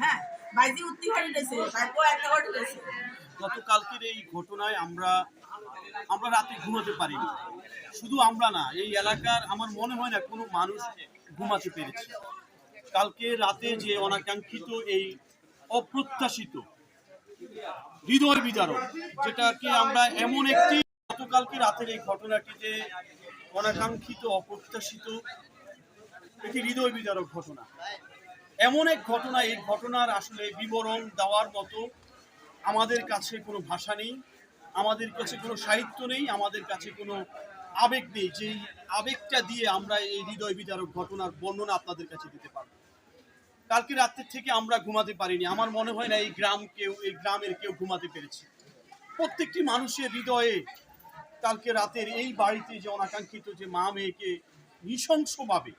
হ্যাঁ? গতকালকের এই ঘটনায় আমরা আমরা রাতে ঘুমাতে পারিনি। শুধু আমরা না, এই এলাকার আমার মনে হয় না কোনো মানুষ ঘুমাতে পেরেছে। কালকে রাতে যে অনাকাঙ্ক্ষিত এই অপ্রত্যাশিত হৃদয় বিদারক, যেটাকে আমরা এমন একটি গতকালকে রাতের এই ঘটনাটি যে অনাকাঙ্ক্ষিত, অপ্রত্যাশিত একটি হৃদয় বিদারক ঘটনা। এমন এক ঘটনা, এই ঘটনার আসলে বিবরণ দেওয়ার মতো আমাদের কাছে কোনো ভাষা নেই, আমাদের কাছে কোনো সাহিত্য নেই, আমাদের কাছে কোনো আবেগ নেই। যেই আবেগটা দিয়ে আমরা এই হৃদয় বিদারক ঘটনার বর্ণনা আপনাদের কাছে দিতে পারব। কালকে রাত্রের থেকে আমরা ঘুমাতে পারিনি। আমার মনে হয় না এই গ্রাম কেউ, এই গ্রামের কেউ ঘুমাতে পেরেছে। প্রত্যেকটি মানুষের হৃদয়ে কালকে রাতের এই বাড়িতে যে অনাকাঙ্ক্ষিত যে মা মেয়েকে নৃশংসভাবে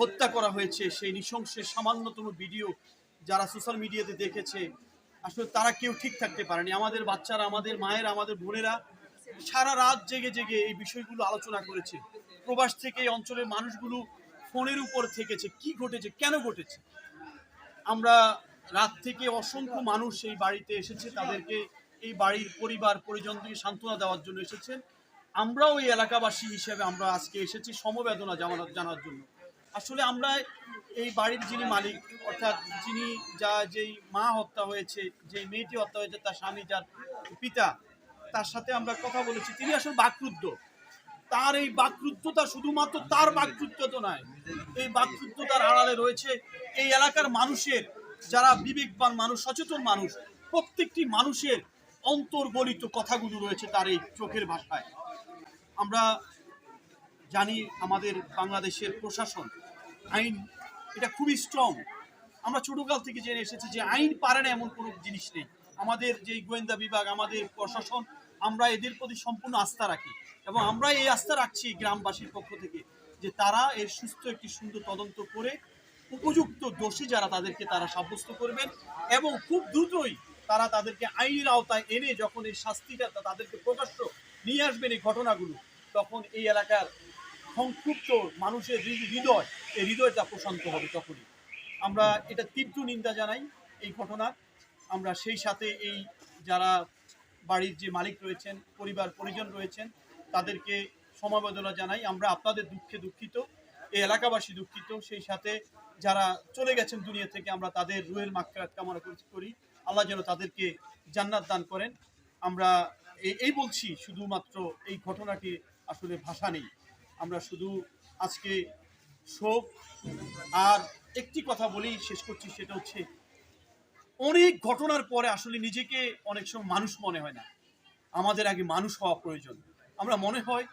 হত্যা করা হয়েছে, সেই নৃশংসের সামান্যতম ভিডিও যারা সোশ্যাল মিডিয়াতে দেখেছে, আসলে তারা কেউ ঠিক থাকতে পারেনি। আমাদের বাচ্চারা, আমাদের মায়েরা, আমাদের বোনেরা সারা রাত জেগে জেগে এই বিষয়গুলো আলোচনা করেছে। প্রবাস থেকে এই অঞ্চলের মানুষগুলো ফোনের উপর থেকেছে, কি ঘটেছে, কেন ঘটেছে? আমরা রাত থেকে অসংখ্য মানুষ এই বাড়িতে এসেছে, তাদেরকে এই বাড়ির পরিবার পরিজনকে সান্ত্বনা দেওয়ার জন্য এসেছেন। আমরাও এই এলাকাবাসী হিসেবে আমরা আজকে এসেছি সমবেদনা জানানোর জানার জন্য। আসলে আমরা এই বাড়ির যিনি মালিক, অর্থাৎ যিনি যা যেই মা হত্যা হয়েছে যে মেয়েটি হত্যা হয়েছে, তার স্বামী, যার পিতা, তার সাথে আমরা কথা বলেছি, তিনি আসলে বাকরুদ্ধ। তার এই বাকরুদ্ধতা শুধুমাত্র তার বাকরুদ্ধতা নয়, এই বাকরুদ্ধতার আড়ালে রয়েছে এই এলাকার মানুষের, যারা বিবেকবান মানুষ, সচেতন মানুষ, প্রত্যেকটি মানুষের অন্তর্গলিত কথাগুলো রয়েছে তার এই চোখের ভাষায়। আমরা জানি আমাদের বাংলাদেশের প্রশাসন, আইন এটা খুবই স্ট্রং আমরা ছোটকাল থেকে জেনে এসেছি যে আইন পারে না এমন কোনো জিনিস নেই। আমাদের যেই গোয়েন্দা বিভাগ, আমাদের প্রশাসন, আমরা এদের প্রতি সম্পূর্ণ আস্থা রাখি এবং আমরা এই আস্থা রাখছি গ্রামবাসীর পক্ষ থেকে যে তারা এর সুস্থ একটি সুন্দর তদন্ত করে উপযুক্ত দোষী যারা তাদেরকে তারা সাব্যস্ত করবেন এবং খুব দ্রুতই তারা তাদেরকে আইনের আওতায় এনে যখন এই শাস্তিটা তাদেরকে প্রকাশ্য নিয়ে আসবেন এই ঘটনাগুলো, তখন এই এলাকার সংক্ষুব্ধ মানুষের হৃদয়, এই হৃদয়টা প্রশান্ত হবে তখনই। আমরা এটা তীব্র নিন্দা জানাই এই ঘটনার। আমরা সেই সাথে এই যারা বাড়ির যে মালিক রয়েছেন, পরিবার, পরিজন রয়েছেন, তাদেরকে সমবেদনা জানাই। আমরা আপনাদের দুঃখে দুঃখিত, এই এলাকাবাসী দুঃখিত। সেই সাথে যারা চলে গেছেন দুনিয়া থেকে, আমরা তাদের মাকফিরাত কামনা করি- করি। আল্লাহ যেন তাদেরকে জান্নাত দান করেন। আমরা এই- বলছি, শুধুমাত্র এই ঘটনাটি আসলে ভাষা নেই। আমরা শুধু আজকে শোক আর একটি কথা বলি শেষ করছি, সেটা হচ্ছে অনেক ঘটনার পরে আসলে নিজেকে অনেক সময় মানুষ মনে হয় না। আমাদের আগে মানুষ হওয়া প্রয়োজন। আমরা মনে হয়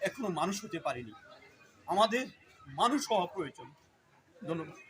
এখনও মানুষ হতে পারিনি। আমাদের মানুষ হওয়া প্রয়োজন। ধন্যবাদ।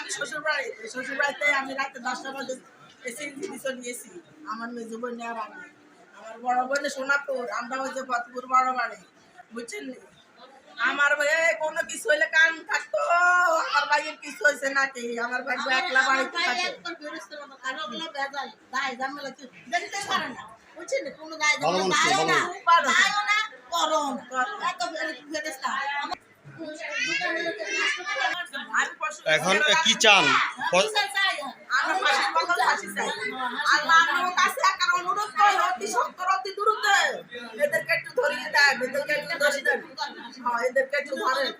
আমি শ্বশুর বাড়ি শ্বশুর বাড়িতে আমি রাতে দশটা বাজে এসে জিনিসও নিয়েছি। আমার মেজো বোন আর আমি। আমার বড় বোন সোনাপুর আমরা যে ফতপুর বড় বাড়ি বুঝছেন আমার ভাই কোনো কিছু হইলে কান থাকতো আমার ভাইয়ের কিছু হয়েছে নাকি? আমার ভাই একলা বাড়িতে থাকে। ভালো মানুষ তো, ভালো। এখন কি চান আমরা ফাঁসির বদল ফাঁসি চাই। আল্লাহ আপনার কাছে একটা অনুরোধ করি, অতি সত্তর, কি চান এদেরকে একটু ধরিয়ে দেয় এদেরকে একটু দশ দেন। হ্যাঁ, এদেরকে একটু ধরেন।